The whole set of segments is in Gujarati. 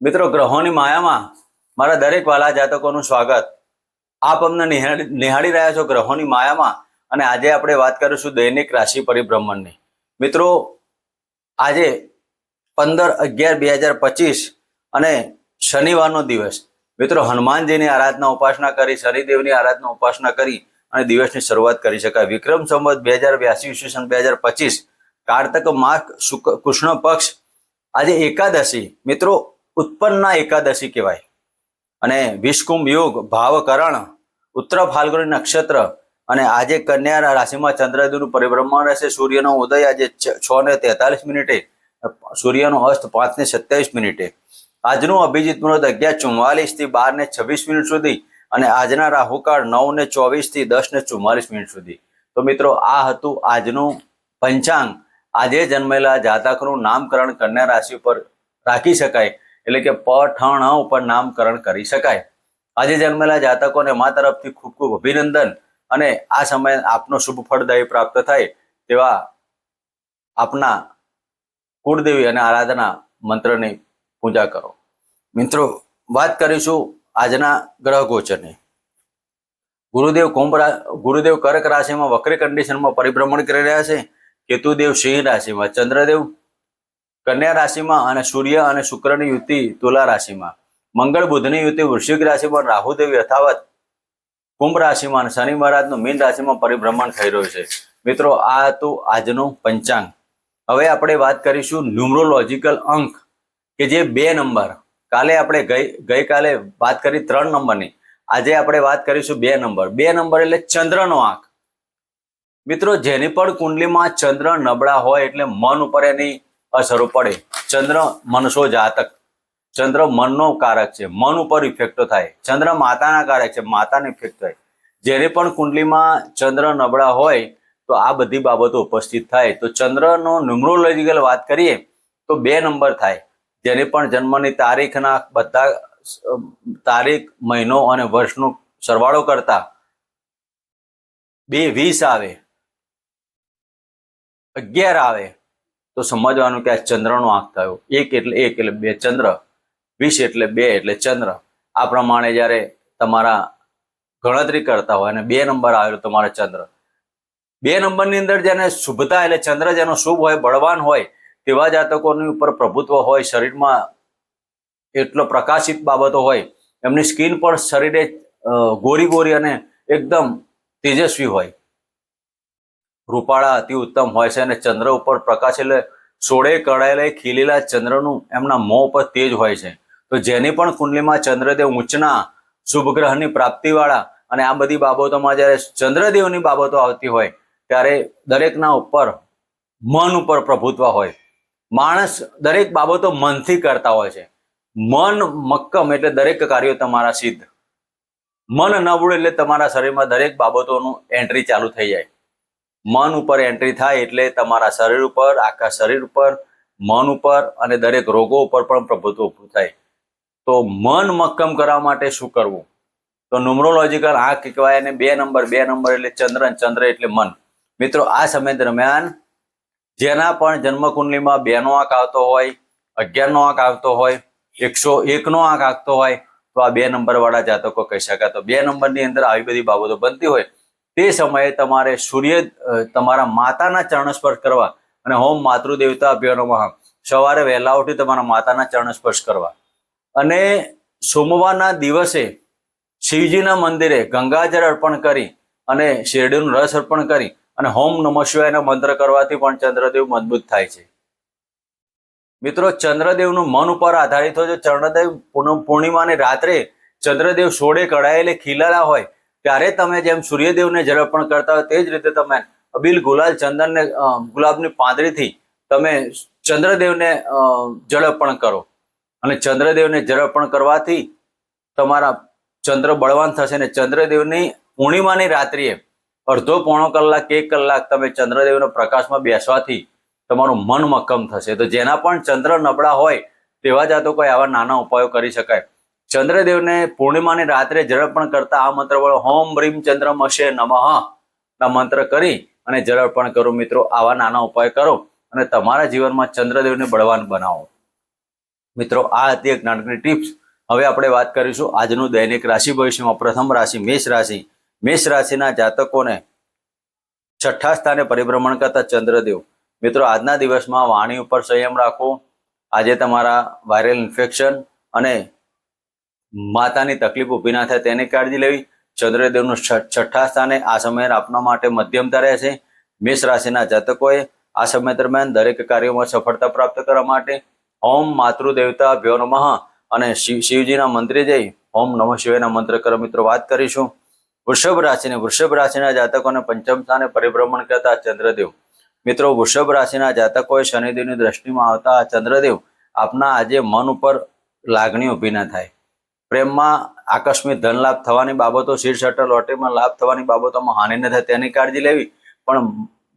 મિત્રો, ગ્રહોની માયામાં મારા દરેક વાલા જાતકોનું સ્વાગત. આપ અમને નિહાળી રહ્યા છો ગ્રહોની માયામાં અને આજે આપણે વાત કરીશું દૈનિક રાશિ પરિભ્રમણની. મિત્રો, આજે પંદર અગિયાર બે હજાર પચીસ અને શનિવારનો દિવસ. મિત્રો, હનુમાનજીની આરાધના ઉપાસના કરી, શનિદેવની આરાધના ઉપાસના કરી અને દિવસની શરૂઆત કરી શકાય. વિક્રમ સંવત બે હજાર બ્યાસી ઈસવીસન બે હજાર પચીસ, કાર્તક માસ કૃષ્ણ પક્ષ, આજે એકાદશી. મિત્રો ઉત્પન્ના એકાદશી કહેવાય. અને વિષકુંભ યુગ, ભાવકરણ, ઉત્તર ફાલ્ગુની નક્ષત્ર અને આજે કન્યા રાશિમાં ચંદ્રદેવનું પરિભ્રમણ રહેશે. સૂર્યનો ઉદય આજે છ- ને તેતાલીસ મિનિટે, સૂર્યનો અસ્ત પાંચ ને સત્યાવીસ મિનિટે. આજનું અભિજીત મુહૂર્ત અગિયાર ચુમ્માલીસથી બાર ને છવ્વીસ મિનિટ સુધી અને આજના રાહુકાળ નવ ને ચોવીસથી દસ ને ચુમ્માલીસ મિનિટ સુધી. તો મિત્રો, આ હતું આજનું પંચાંગ. આજે જન્મેલા જાતકનું નામકરણ કન્યા રાશિ ઉપર રાખી શકાય. એટલે કે પઠણ ઉપર નામકરણ કરી શકાય. આજે જન્મેલા જાતકોને મા તરફથી ખૂબ ખૂબ અભિનંદન અને આ સમયે આપનો શુભ ફળદાયી પ્રાપ્ત થાય તેવા આપના કુળદેવી અને આરાધના મંત્રની પૂજા કરો. મિત્રો, વાત કરીશું આજના ગ્રહ ગોચરની ગુરુદેવ કુંભ ગુરુદેવ કર્ક રાશિમાં વક્રી કન્ડિશનમાં પરિભ્રમણ કરી રહ્યા છે. કેતુદેવ સિંહ રાશિમાં ચંદ્રદેવ કન્યા રાશિમાં અને સૂર્ય અને શુક્રની યુતિ તુલા રાશિમાં. મંગળ બુધની યુતિ વૃશ્ચિક રાશિમાં રાહુદેવ યથાવત કુંભ રાશિમાં અને શનિ મહારાજનું મીન રાશિમાં પરિભ્રમણ થઈ રહ્યું છે. મિત્રો, આ હતું આજનું પંચાંગ. હવે આપણે વાત કરીશું ન્યુમરોલોજીકલ અંક, કે જે બે નંબર. કાલે આપણે ગઈ, ગઈકાલે વાત કરી ત્રણ નંબરની. આજે આપણે વાત કરીશું બે નંબર. બે નંબર એટલે ચંદ્રનો આંક. મિત્રો, જેની પણ કુંડલીમાં ચંદ્ર નબળા હોય એટલે મન ઉપર એની અસરો પડે. ચંદ્ર મનસો જાતક. ચંદ્ર મનનો કારક છે. મન ઉપર ઇફેક્ટ થાય. ચંદ્ર માતાના કારક છે. માતાને ઇફેક્ટ થાય. જ્યારે પણ કુંડલીમાં ચંદ્ર નબળા હોય, તો આ બધી બાબતો ઉપસ્થિત થાય. તો ચંદ્રનો ન્યુમરોલોજીકલ વાત કરીએ, તો બે નંબર થાય. જેને પણ જન્મની તારીખના બધા તારીખ, મહિનો અને વર્ષનો સરવાળો કરતા બે વીસ આવે, અગિયાર આવે તો સમજવાનું કે આ ચંદ્રનો આંક થયો એક એટલે એક એટલે બે ચંદ્ર વીસ એટલે બે એટલે ચંદ્ર. આ પ્રમાણે જ્યારે તમારા ગણતરી કરતા હોય અને બે નંબર આવેલો તમારો ચંદ્ર. બે નંબરની અંદર જેને શુભતા એટલે ચંદ્ર જેનો શુભ હોય, બળવાન હોય, તેવા જાતકોની ઉપર પ્રભુત્વ હોય, શરીરમાં એટલો પ્રકાશિત બાબતો હોય, એમની સ્કિન પણ શરીરે ગોરી ગોરી અને એકદમ તેજસ્વી હોય. રૂપાળા અતિ ઉત્તમ હોય છે અને ચંદ્ર ઉપર પ્રકાશ એટલે સોળે કળાયેલા ખીલેલા ચંદ્રનું એમના મોં ઉપર તેજ હોય છે. તો જેની પણ કુંડલીમાં ચંદ્રદેવ ઉચ્ચના શુભ ગ્રહની પ્રાપ્તિવાળા અને આ બધી બાબતોમાં જ્યારે ચંદ્રદેવની બાબતો આવતી હોય, ત્યારે દરેકના ઉપર મન ઉપર પ્રભુત્વ હોય. માણસ દરેક બાબતો મનથી કરતા હોય છે. મન મક્કમ એટલે દરેક કાર્યો તમારા સિદ્ધ. મન નબળું એટલે તમારા શરીરમાં દરેક બાબતોનું એન્ટ્રી ચાલુ થઈ જાય. મન ઉપર એન્ટ્રી થાય એટલે તમારા શરીર ઉપર, આખા શરીર ઉપર, મન ઉપર અને દરેક રોગો ઉપર પણ પ્રભુત્વ ઊભું થાય. તો મન મક્કમ કરવા માટે શું કરવું? તો ન્યુમરોલોજીકલ આંખ કહેવાય અને બે નંબર બે નંબર એટલે ચંદ્ર અને ચંદ્ર એટલે મન. મિત્રો, આ સમય દરમિયાન જેના પણ જન્મકુંડલીમાં બેનો આંક આવતો હોય, અગિયારનો આંક આવતો હોય, એકસો એકનો આંક આવતો હોય, તો આ બે નંબરવાળા જાતકો કહી શકાય. તો બે નંબરની અંદર આવી બધી બાબતો બનતી હોય તે સમયે તમારે સૂર્ય તમારા માતાના ચરણ સ્પર્શ કરવા અને હોમ માતૃદેવતા અભિયાનોમાં સવારે વહેલા ઉઠી તમારા માતાના ચરણ સ્પર્શ કરવા. અને સોમવારના દિવસે શિવજીના મંદિરે ગંગાજળ અર્પણ કરી અને શેરડીનું રસ અર્પણ કરી અને હોમ નમઃ શિવાયના મંત્ર કરવાથી પણ ચંદ્રદેવ મજબૂત થાય છે. મિત્રો, ચંદ્રદેવનું મન ઉપર આધારિત હોય છે ચંદ્રદેવ પૂર્ણ- પૂર્ણિમાની રાત્રે ચંદ્રદેવ સોળે કઢાયેલે ખીલેલા હોય ત્યારે તમે જેમ સૂર્યદેવને જળ કરતા હોય તે જ રીતે તમે અબીલ ગુલાલ ચંદનને ગુલાબની પાંદડીથી તમે ચંદ્રદેવને જળ કરો. અને ચંદ્રદેવને જળ કરવાથી તમારા ચંદ્ર બળવાન થશે ને ચંદ્રદેવની પૂર્ણિમાની રાત્રિએ અડધો પોણો કલાક, એક કલાક તમે ચંદ્રદેવના પ્રકાશમાં બેસવાથી તમારું મન મક્કમ થશે. તો જેના પણ ચંદ્ર નબળા હોય તેવા જાતો કોઈ આવા નાના ઉપાયો કરી શકાય. ચંદ્રદેવને પૂર્ણિમાની રાત્રે જળપણ કરતા આ મંત્ર વડે, હોમ બ્રીમ ચંદ્રમશે નમઃ ના મંત્ર કરી અને જળર્પણ કરો મિત્રો, આવા નાના ઉપાય કરો અને તમારા જીવનમાં ચંદ્રદેવને બળવાન બનાવો. મિત્રો, આ હતી એક નાનકડી ટિપ્સ. હવે આપણે વાત કરીશું આજનું દૈનિક રાશિ ભવિષ્યમાં. પ્રથમ રાશિ મેષ રાશિ. મેષ રાશિના જાતકોને છઠ્ઠા સ્થાને પરિભ્રમણ કરતા ચંદ્રદેવ. મિત્રો, આજના દિવસમાં વાણી ઉપર સંયમ રાખો. આજે તમારા વાયરલ ઇન્ફેક્શન અને માતાની તકલીફ ઊભી ના થાય તેની કાળજી લેવી. ચંદ્રદેવનું છઠ્ઠા સ્થાને આ સમય આપના માટે મધ્યમતા રહેશે. મેષ રાશિના જાતકોએ આ સમય દરમિયાન દરેક કાર્યોમાં સફળતા પ્રાપ્ત કરવા માટે ઓમ માતૃદેવતા ભ્યો નમઃ અને શિવ શિવજીના મંત્રે જઈ ઓમ નમઃ શિવાયના મંત્ર કરો. મિત્રો, વાત કરીશું વૃષભ રાશિને. વૃષભ રાશિના જાતકોને પંચમ સ્થાને પરિભ્રમણ કરતા ચંદ્રદેવ. મિત્રો, વૃષભ રાશિના જાતકોએ શનિદેવની દ્રષ્ટિમાં આવતા ચંદ્રદેવ આપના આજે મન ઉપર લાગણી ઊભી ના થાય. પ્રેમમાં આકસ્મિક ધન લાભ થવાની બાબતો, શીર શટલ લોટરીમાં લાભ થવાની બાબતોમાં હાનિ ન થાય તેની કાળજી લેવી. પણ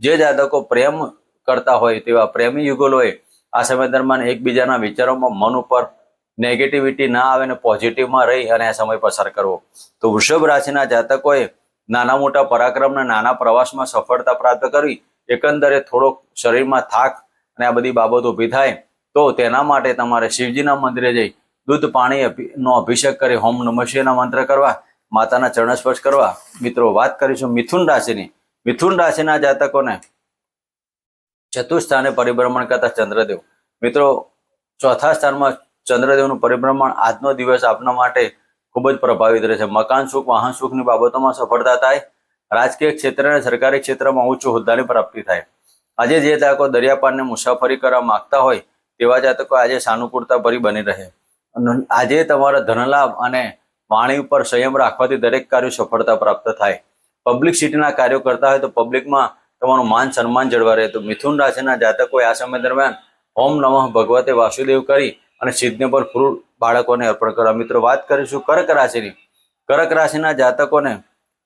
જે જાતકો પ્રેમ કરતા હોય તેવા પ્રેમી યુગલોએ આ સમય દરમિયાન એકબીજાના વિચારોમાં મન ઉપર નેગેટિવિટી ના આવે ને પોઝિટિવમાં રહી અને આ સમય પસાર કરવો. તો વૃષભ રાશિના જાતકોએ નાના મોટા પરાક્રમના નાના પ્રવાસમાં સફળતા પ્રાપ્ત કરવી. એકંદરે થોડોક શરીરમાં થાક અને આ બધી બાબતો ઊભી થાય તો તેના માટે તમારે શિવજીના મંદિરે જઈ દૂધ પાણી નો અભિષેક કરી હોમ નમઃ શિવાયના મંત્ર કરવા, માતાના ચરણ સ્પર્શ કરવા. મિત્રો, વાત કરીશું મિથુન રાશિની. મિથુન રાશિના જાતકોને ચતુર્સ્થાને પરિભ્રમણ કરતા ચંદ્રદેવ. મિત્રો, ચોથા સ્થાનમાં ચંદ્રદેવનું પરિભ્રમણ આજનો દિવસ આપના માટે ખૂબ જ પ્રભાવિત રહેશે. મકાન સુખ, વાહન સુખની બાબતોમાં સફળતા થાય. રાજકીય ક્ષેત્ર અને સરકારી ક્ષેત્રમાં ઉચ્ચ હોદ્દાની પ્રાપ્તિ થાય. આજે જે જાતકો દરિયાપારને મુસાફરી કરવા માંગતા હોય, તેવા જાતકો આજે સાનુકૂળતા ભરી બની રહે. આજે તમારા ધનલાભ અને વાણી ઉપર સંયમ રાખવાથી દરેક કાર્ય સફળતા પ્રાપ્ત થાય. પબ્લિક સિટીના કાર્યો કરતા હોય તો પબ્લિકમાં તમારું માન સન્માન જળવા રહે. તો મિથુન રાશિના જાતકોએ આ સમય દરમિયાન ઓમ નમઃ ભગવતે વાસુદેવ કરી અને સિદ્ધને પર ફૂલ બાળકોને અર્પણ કરવા મિત્રો, વાત કરીશું કર્ક રાશિની. કર્ક રાશિના જાતકોને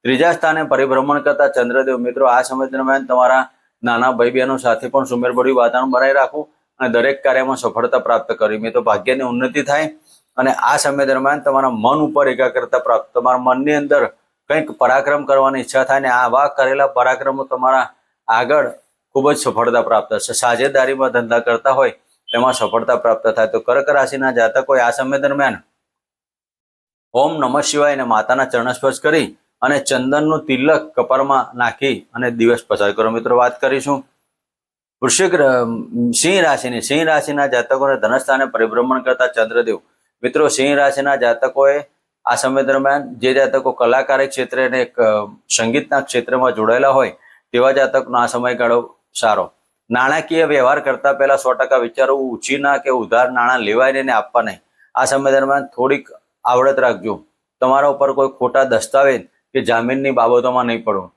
ત્રીજા સ્થાને પરિભ્રમણ કરતા ચંદ્રદેવ. મિત્રો, આ સમય દરમિયાન તમારા નાના ભાઈ બહેનો સાથે પણ સુમેરભર્યું વાતાવરણ બનાવી રાખવું. અને દરેક કાર્યમાં સફળતા પ્રાપ્ત કરવી. મેં તો ભાગ્યની ઉન્નતિ થાય અને આ સમય દરમિયાન તમારા મન ઉપર એકાગ્રતા પ્રાપ્ત. તમારા મનની અંદર કંઈક પરાક્રમ કરવાની ઈચ્છા થાય ને આવા કરેલા પરાક્રમો તમારા આગળ ખૂબ જ સફળતા પ્રાપ્ત થશે. સાજેદારીમાં ધંધા કરતા હોય તેમાં સફળતા પ્રાપ્ત થાય. તો કર્ક રાશિના જાતકોએ આ સમય દરમિયાન ઓમ નમઃ શિવાય અને માતાના ચરણ સ્પર્શ કરી અને ચંદનનું તિલક કપાળમાં નાખી અને દિવસ પસાર કરો. મિત્રો, વાત કરીશું વૃશ્ચિક સિંહ રાશિની, સિંહ રાશિના જાતકોને ધનસ્થાને પરિભ્રમણ કરતા ચંદ્રદેવ. મિત્રો, સિંહ રાશિના જાતકોએ આ સમય દરમિયાન જે જાતકો કલાકારી ક્ષેત્રે અને સંગીતના ક્ષેત્રમાં જોડાયેલા હોય, તેવા જાતકનો આ સમયગાળો સારો. નાણાકીય વ્યવહાર કરતા પહેલા સો ટકા વિચારવું ઉછીના કે ઉધાર નાણાં લેવાય નહીં આપવા નહીં. આ સમય દરમિયાન થોડીક આવડત રાખજો. તમારા ઉપર કોઈ ખોટા દસ્તાવેજ કે જામીનની બાબતોમાં નહીં પડવું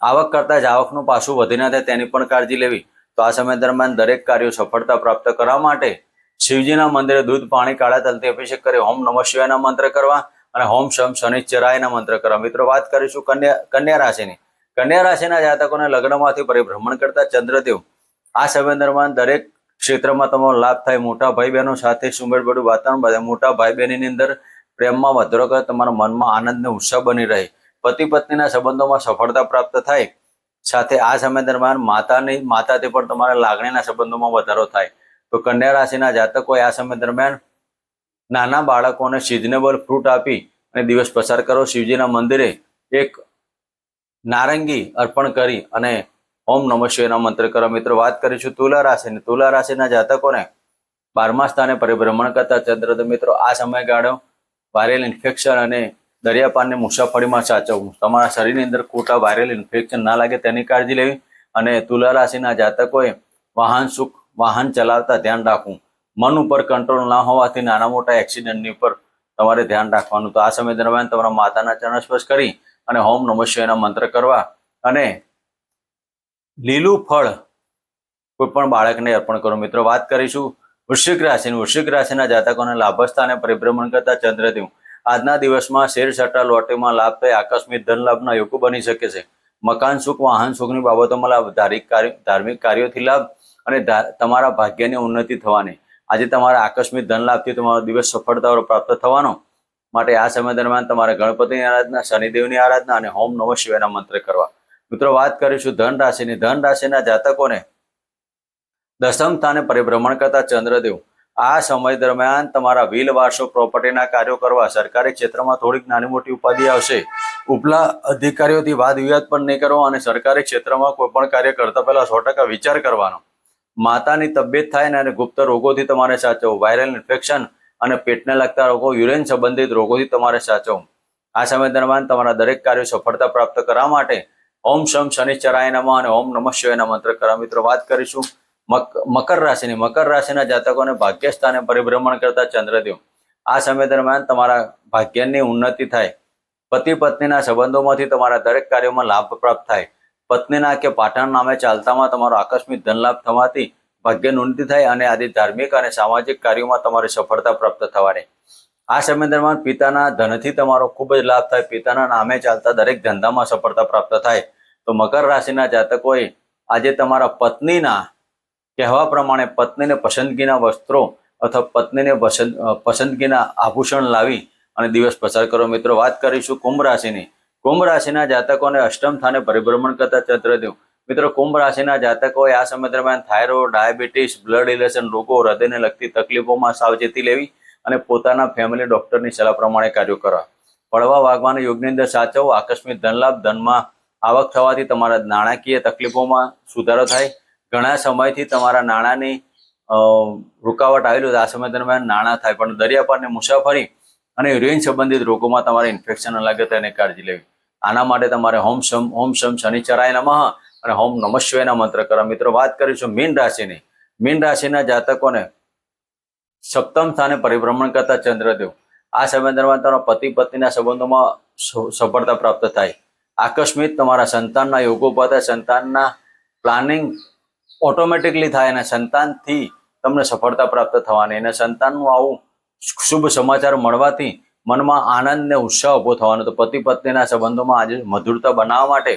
આવક કરતા જ આવકનું પાછું વધી ના થાય તેની પણ કાળજી લેવી. તો આ સમય દરમિયાન દરેક કાર્યો સફળતા પ્રાપ્ત કરવા માટે શિવજીના મંદિરે દૂધ, પાણી, કાળા તલથી અભિષેક કરી હોમ નમઃ શિવાયના મંત્ર કરવા અને હોમ શમ શનિચરાયના મંત્ર કરવા. મિત્રો, વાત કરીશું કન્યા કન્યા રાશિની. કન્યા રાશિના જાતકોને લગ્નમાંથી પરિભ્રમણ કરતા ચંદ્રદેવ, આ સમય દરમિયાન દરેક ક્ષેત્રમાં તમારો લાભ થાય. મોટા ભાઈ બહેનો સાથે સુમેળભર્યું વાતાવરણ બધે મોટા ભાઈ બહેનની અંદર પ્રેમમાં વધારો કરે. તમારા મનમાં આનંદ ને ઉત્સાહ બની રહે. પતિ પત્નીના સંબંધોમાં સફળતા પ્રાપ્ત થાય. સાથે આ સમય દરમિયાન માતાની માતાથી પણ તમારા લાગણીના સંબંધોમાં વધારો થાય. તો કન્યા રાશિના જાતકોએ આ સમય દરમિયાન નાના બાળકોને સિઝનેબલ ફ્રૂટ આપી અને દિવસ પસાર કરો. શિવજીના મંદિરે એક નારંગી અર્પણ કરી અને ઓમ નમઃ શિવાયના મંત્ર કરો. મિત્રો, વાત કરીશું તુલા રાશિની. તુલા રાશિના જાતકોને બારમા સ્થાને પરિભ્રમણ કરતા ચંદ્ર મિત્રો, આ સમયગાળો વાયરલ ઇન્ફેક્શન અને દરિયાપાનની મુસાફરીમાં સાચવવું. તમારા શરીરની અંદર ખોટા વાયરલ ઇન્ફેક્શન ના લાગે તેની કાળજી લેવી અને તુલા રાશિના જાતકોએ વાહન સુખ, વાહન ચલાવતા ધ્યાન રાખવું. મન ઉપર કંટ્રોલ ના હોવાથી નાના મોટા એક્સિડન્ટની ઉપર તમારે ધ્યાન રાખવાનું. તો આ સમય દરમિયાન તમારા માતાના ચરણ સ્પર્શ કરી અને હોમ નમસ્યના મંત્ર કરવા અને લીલું ફળ કોઈ પણ બાળકને અર્પણ કરો. મિત્રો, વાત કરીશું વૃશ્ચિક રાશિની. વૃશ્ચિક રાશિના જાતકોને લાભસ્થાને પરિભ્રમણ કરતા ચંદ્રદેવ. આજના દિવસમાં શેર સટ્ટા લોટરીમાં લાભ થઈ આકસ્મિક ધન લાભના યોગો બની શકે છે. મકાન સુખ, વાહન સુખની બાબતોમાં લાભ, ધાર્મિક ધાર્મિક કાર્યોથી લાભ અને તમારા ભાગ્યની ઉન્નતિ થવાની. આજે તમારા આકસ્મિક ધન લાભથી તમારો દિવસ સફળતાઓ પ્રાપ્ત થવાનો. માટે આ સમય દરમિયાન તમારે ગણપતિની આરાધના, શનિદેવની આરાધના અને હોમ નમઃ શિવાયના મંત્ર કરવા. મિત્રો, વાત કરીશું ધન રાશિની. ધન રાશિના જાતકોને દસમ સ્થાને પરિભ્રમણ કરતા ચંદ્રદેવ. આ સમય દરમિયાન તમારા વ્હીલ વારસો પ્રોપર્ટીના કાર્યો કરવા સરકારી ક્ષેત્રમાં થોડીક નાની મોટી ઉપાધિ આવશે. ઉપલા અધિકારીઓથી વાદ વિવાદ પણ નહીં કરવો અને સરકારી ક્ષેત્રમાં કોઈ પણ કાર્ય કરતા પહેલા સો ટકા વિચાર કરવાનો. માતાની તબિયત થાય ને અને ગુપ્ત રોગોથી તમારે સાચવવું, વાયરલ ઇન્ફેક્શન અને પેટને લગતા રોગો, યુરેન સંબંધિત રોગોથી તમારે સાચવવું. આ સમય દરમિયાન તમારા દરેક કાર્યો સફળતા પ્રાપ્ત કરવા માટે ઓમ શમ શનિશ્ચરાય નમઃ અને ઓમ નમઃ શિવાય મંત્ર કરવા મિત્રો, વાત કરીશું મકર રાશિની, મકર રાશિના જાતકોને ભાગ્ય સ્થાને પરિભ્રમણ કરતા ચંદ્રદેવ, આ સમય દરમિયાન તમારા ભાગ્યની ઉન્નતિ થાય. પતિ પત્નીના સંબંધોમાંથી તમારા દરેક કાર્યોમાં લાભ પ્રાપ્ત થાય. પત્નીના કે પાટણ નામે ચાલતામાં તમારો આકસ્મિક ધનલાભ થવાથી ભાગ્યની ઉન્નતિ થાય અને આદિ ધાર્મિક અને સામાજિક કાર્યોમાં તમારી સફળતા પ્રાપ્ત થવાની. આ સમય દરમિયાન પિતાના ધનથી તમારો ખૂબ જ લાભ થાય. પિતાના નામે ચાલતા દરેક ધંધામાં સફળતા પ્રાપ્ત થાય. તો મકર રાશિના જાતકોએ આજે તમારા પત્નીના કહેવા પ્રમાણે પત્નીને પસંદગીના વસ્ત્રો અથવા પત્નીને પસંદ પસંદગીના આભૂષણ લાવી અને દિવસ પસાર કરો. મિત્રો, વાત કરીશું કુંભ રાશિની. કુંભ રાશિના જાતકોને અષ્ટમ સ્થાને પરિભ્રમણ કરતા ચંદ્રદેવ મિત્રો, કુંભ રાશિના જાતકોએ આ સમય દરમિયાન થાઇરોઇડ, ડાયાબિટીસ, બ્લડ ઇલેશન રોગો, હૃદયને લગતી તકલીફોમાં સાવચેતી લેવી અને પોતાના ફેમિલી ડોક્ટરની સલાહ પ્રમાણે કાર્યો કરવા. પડવા વાગવાના યોગની અંદર સાચવો. આકસ્મિક ધનલાભ, ધનમાં આવક થવાથી તમારા નાણાકીય તકલીફોમાં સુધારો થાય. ઘણા સમયથી તમારા નાણાંની રૂકાવટ આવેલું. આ સમય દરમિયાન નાણાં થાય. પણ દરિયાપારની મુસાફરી અને યુરિન સંબંધિત રોગોમાં તમારે ઇન્ફેક્શન લાગે તો એની કાળજી લેવી. આના માટે તમારે હોમ સમ હોમ સમ શનિચરાય નમઃ અને હોમ નમઃ મંત્ર કરવા મિત્રો, વાત કરીશું મીન રાશિની. મીન રાશિના જાતકોને સપ્તમ સ્થાને પરિભ્રમણ કરતા ચંદ્રદેવ. આ સમય દરમિયાન તમારા પતિ, પત્નીના સંબંધોમાં સફળતા પ્રાપ્ત થાય. આકસ્મિક તમારા સંતાનના યોગો પર સંતાનના પ્લાનિંગ ઓટોમેટિકલી થાય અને સંતાનથી તમને સફળતા પ્રાપ્ત થવાની અને સંતાનનું આવું શુભ સમાચાર મળવાથી મનમાં આનંદ ને ઉત્સાહ ઊભો થવાનો. તો પતિ પત્નીના સંબંધોમાં આજે મધુરતા બનાવવા માટે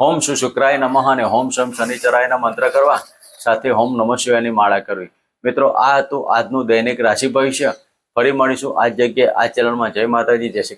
હોમ શુ શુક્રાય નમઃ અને હોમ શમ શનિચરાયના મંત્ર કરવા સાથે હોમ નમઃ શિવાયની માળા કરવી. મિત્રો, આ હતું આજનું દૈનિક રાશિ ભવિષ્ય. ફરી મળીશું આ જગ્યાએ, આ ચેનલમાં. જય માતાજી, જય શ્રી